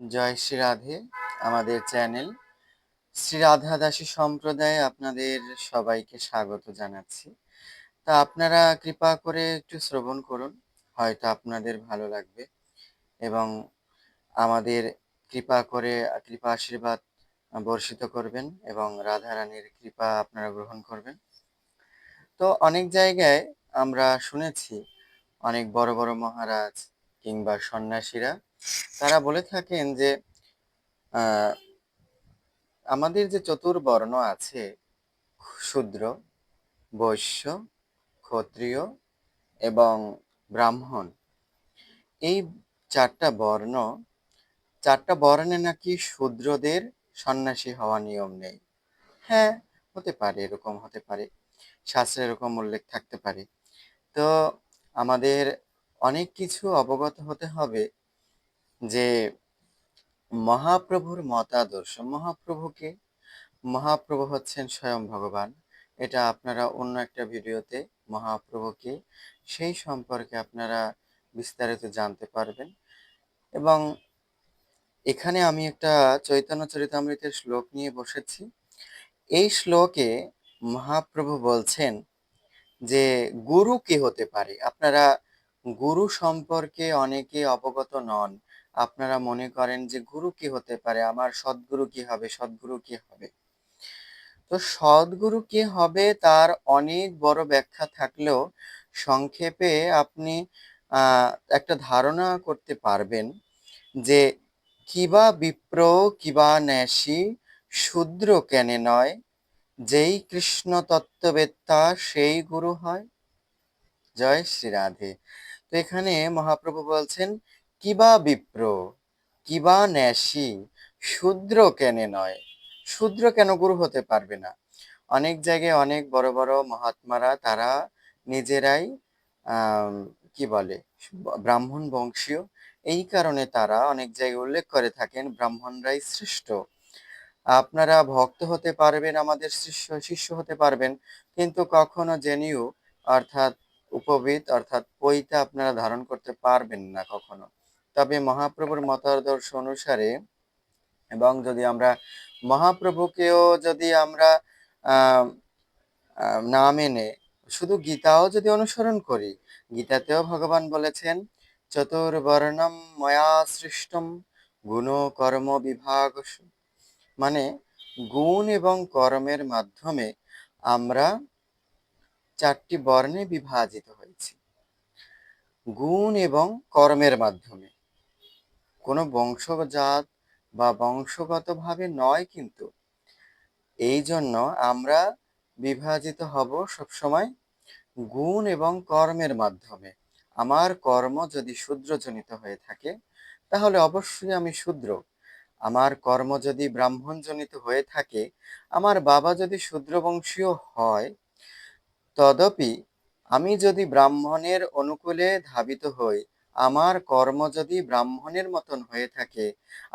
জয় শ্রী রাধে, আমাদের চ্যানেল শ্রী রাধা দাসী সম্প্রদায়ে আপনাদের সবাইকে স্বাগত জানাচ্ছি। তা আপনারা কৃপা করে একটু শ্রবণ করুন, হয়তো আপনাদের ভালো লাগবে এবং আমাদের কৃপা করে, কৃপা আশীর্বাদ বর্ষিত করবেন এবং রাধা রানীর কৃপা আপনারা গ্রহণ করবেন। তো অনেক জায়গায় আমরা শুনেছি অনেক বড় বড় মহারাজ কিংবা সন্ন্যাসীরা তারা বলে থাকেন যে আমাদের যে চতুর্বর্ণ আছে শূদ্র বৈশ্য, ক্ষত্রিয় এবং ব্রাহ্মণ, এই চারটা বর্ণ, চারটা বর্ণে নাকি শূদ্রদের সন্ন্যাসী হওয়া নিয়ম নেই। হ্যাঁ হতে পারে, এরকম হতে পারে, শাস্ত্রে এরকম উল্লেখ থাকতে পারে। তো আমাদের অনেক কিছু অবগত হতে হবে যে মহাপ্রভুর মতাদর্শ, মহাপ্রভুকে, মহাপ্রভু হচ্ছেন স্বয়ং ভগবান। এটা আপনারা অন্য একটা ভিডিওতে মহাপ্রভুকে, সেই সম্পর্কে আপনারা বিস্তারিত জানতে পারবেন। এবং এখানে আমি একটা চৈতন্য চরিতামৃতের শ্লোক নিয়ে বসেছি। এই শ্লোকে মহাপ্রভু বলছেন যে, গুরু কে হতে পারে? আপনারা গুরু সম্পর্কে অনেকে অবগত নন। আপনারা মনে করেন যে গুরু কি হতে পারে? আমার সদ্গুরু কি হবে? সদ্গুরু কি হবে? তো সদ্গুরু কি হবে তার অনেক বড় ব্যাখ্যা থাকলেও সংক্ষেপে আপনি একটা ধারণা করতে পারবেন যে কিবা বিপ্র কিবা ন্যাসী শূদ্র কেনে নয়, যেই কৃষ্ণ তত্ত্ববেত্তা সেই গুরু হয়। জয় শ্রী রাধে। তো এখানে মহাপ্রভু বলছেন কিবা বিপ্র? কিবা ন্যাসী? শূদ্র কেনে নয়। শূদ্র কেন গুরু হতে পারবে না? অনেক জায়গায় অনেক বড় বড় মহাত্মারা তারা নিজেরাই কি বলে, ব্রাহ্মণ বংশীয়। এই কারণে তারা অনেক জায়গায় উল্লেখ করে থাকেন, ব্রাহ্মণরাই শ্রেষ্ঠ। আপনারা ভক্ত হতে পারবেন, আমাদের শিষ্য শিষ্য হতে পারবেন, কিন্তু কখনো জেনিও, অর্থাৎ উপবিদ অর্থাৎ পৈতা আপনারা ধারণ করতে পারবেন না কখনো। তবে মহাপ্রভুর মতাদর্শ অনুসারে, এবং যদি আমরা মহাপ্রভুকেও যদি আমরা না মেনে, শুধু গীতাও যদি অনুসরণ করি, গীতাতেও ভগবান বলেছেন, চতুর্বর্ণম ময়া সৃষ্টম গুণ কর্ম বিভাগ মানে গুণ এবং কর্মের মাধ্যমে আমরা চারটি বর্ণে বিভাজিত হয়েছে। গুণ এবং কর্মের মাধ্যমে। কোনো বংশজাত বা বংশগতভাবে নয় কিন্তু এই জন্য আমরা বিভাজিত হব সবসময় গুণ এবং কর্মের মাধ্যমে। আমার কর্ম যদি শূদ্রজনিত হয়ে থাকে, তাহলে অবশ্যই আমি শূদ্র। আমার কর্ম যদি ব্রাহ্মণজনিত হয়ে থাকে, আমার বাবা যদি শূদ্রবংশীয় হয় তদপি আমি যদি ব্রাহ্মণের অনুকূলে ধাবিত হই, আমার কর্ম যদি ব্রাহ্মণের মতন হয়ে থাকে,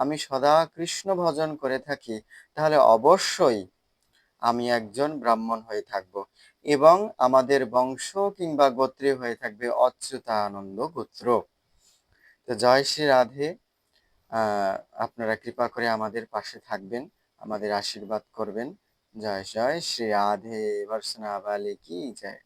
আমি সদা কৃষ্ণ ভজন করে থাকি, তাহলে অবশ্যই আমি একজন ব্রাহ্মণ হয়ে থাকব এবং আমাদের বংশ কিংবা গোত্রে হয়ে থাকবে অচ্যুতানন্দ গোত্র। তো জয় শ্রী রাধে। আপনারা কৃপা করে আমাদের পাশে থাকবেন, আমাদের আশীর্বাদ করবেন। জয় জয় শ্রী রাধে বর্ষনা বালি কি জয়